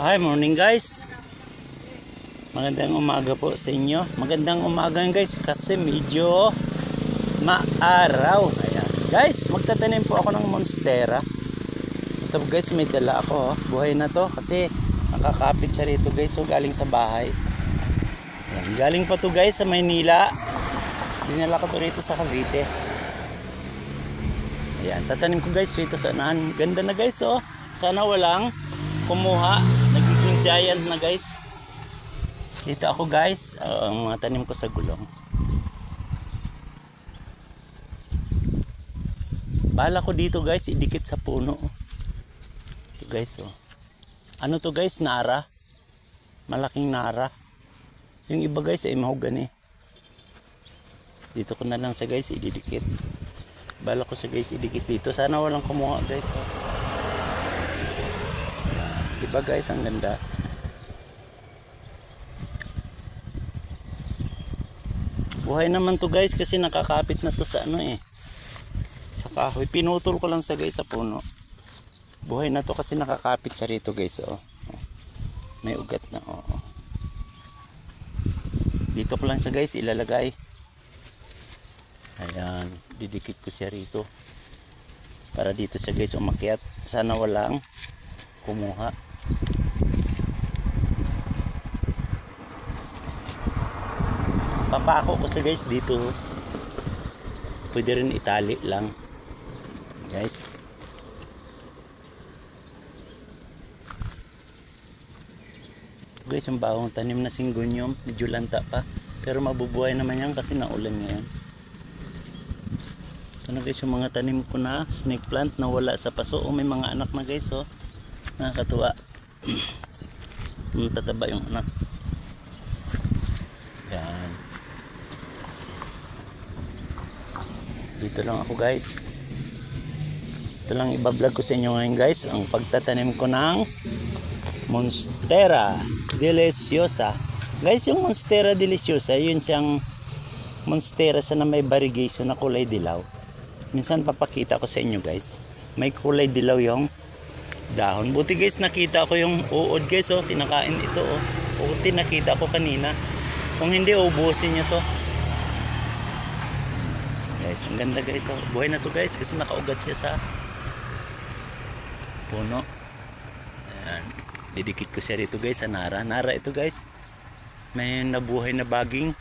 Hi, morning guys. Magandang umaga po sa inyo. Magandang umaga guys kasi medyo maaraw. Ayan. Guys, magtatanim po ako ng monstera. Ito guys, may dala ako. oh. Buhay na to kasi nakakapit siya rito guys. So galing sa bahay. Ayan. Galing pa to guys sa Maynila. Dinala ko to rito sa Cavite. Ayan, tatanim ko guys rito sa unahan. Ganda na guys oh. Sana walang kumuha. Giant na guys. Dito ako guys, uh, ang mga tanim ko sa gulong. Bala ko dito guys, idikit sa puno. Ito guys oh. Ano to guys, nara. Malaking nara. Yung iba guys ay mahogani. Dito ko na lang sa guys ididikit. Bala ko sa guys idikit dito. Sana walang kumuha guys. Oh. Diba guys, ang ganda. Buhay naman to guys kasi nakakapit na to sa ano eh. Sa kahoy. Pinutol ko lang sa guys sa puno. Buhay na to kasi nakakapit siya rito guys. Oh. May ugat na. Oh. oh. Dito ko lang sa guys ilalagay. Ayan. Didikit ko siya rito. Para dito siya guys umakyat. Sana walang kumuha. Papako ko sa guys dito. Pwede rin itali lang. Guys. Guys, yung bawang tanim na singgonyom, medyo lanta pa. Pero mabubuhay naman yan kasi naulan ngayon. Ito na guys, yung mga tanim ko na snake plant na wala sa paso. O may mga anak na guys, oh. Nakakatuwa. Matataba yung anak. Yan. Dito lang ako guys. Ito lang ibablog ko sa inyo ngayon guys. Ang pagtatanim ko ng Monstera Deliciosa. Guys, yung Monstera Deliciosa, yun siyang Monstera sa na may variegation na kulay dilaw. Minsan papakita ko sa inyo guys. May kulay dilaw yung dahon. Buti guys, nakita ko yung uod guys. Oh, kinakain ito. Oh. Buti nakita ko kanina. Kung hindi, ubusin nyo to. Guys, ang ganda guys. Oh. Buhay na to guys kasi nakaugat siya sa puno. Ayan. Didikit ko siya rito guys sa nara. Nara ito guys. May nabuhay na baging.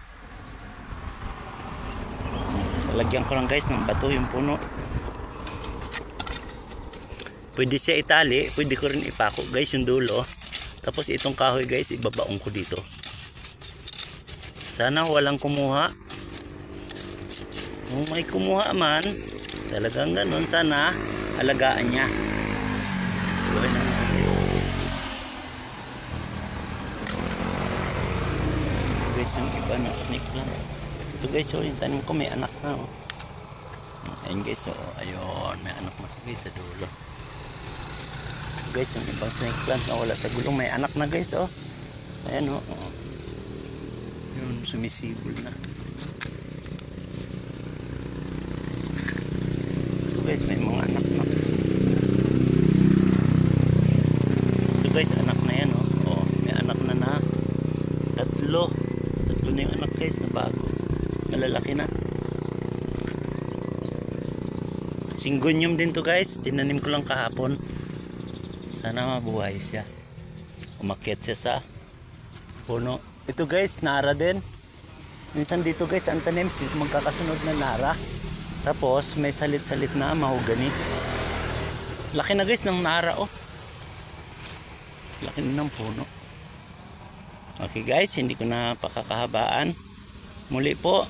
Lagyan ko lang guys ng bato yung puno. Pwede siya itali. Pwede ko rin ipako guys yung dulo. Tapos itong kahoy guys ibabaong ko dito. Sana walang kumuha. Kung may kumuha man, talagang ganun, sana alagaan niya. Ito guys, yung iba na snake lang. Ito guys, oh, yung tanim ko may anak na. Oh. Ayun guys, oh, ayun, may anak na guys sa dulo. Guys, yung ibang snake plant na wala sa gulong, may anak na guys, oh. Ayan, oh. Yun, sumisibol na. Ito guys, may mga anak na. Ito guys, anak na yan, oh. oh may anak na na. Tatlo. Tatlo na yung anak guys na bago. Malalaki na. Singgonyum din to guys. Tinanim ko lang kahapon. Sana mabuhay siya. Umakyat siya sa puno. Ito guys, nara din. Minsan dito guys, ang tanim magkakasunod na nara. Tapos may salit-salit na mahogani. Laki na guys ng nara oh. Laki na ng puno. Okay guys, hindi ko na pakakahabaan. Muli po,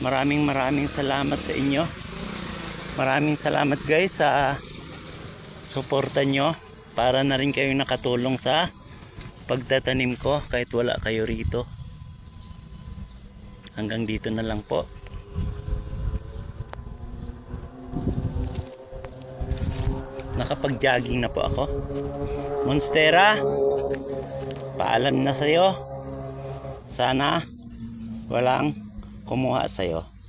maraming maraming salamat sa inyo. Maraming salamat guys sa suporta nyo para na rin kayong nakatulong sa pagtatanim ko kahit wala kayo rito. Hanggang dito na lang po. Nakapag-jogging na po ako. Monstera, paalam na sa'yo. Sana walang kumuha sa'yo.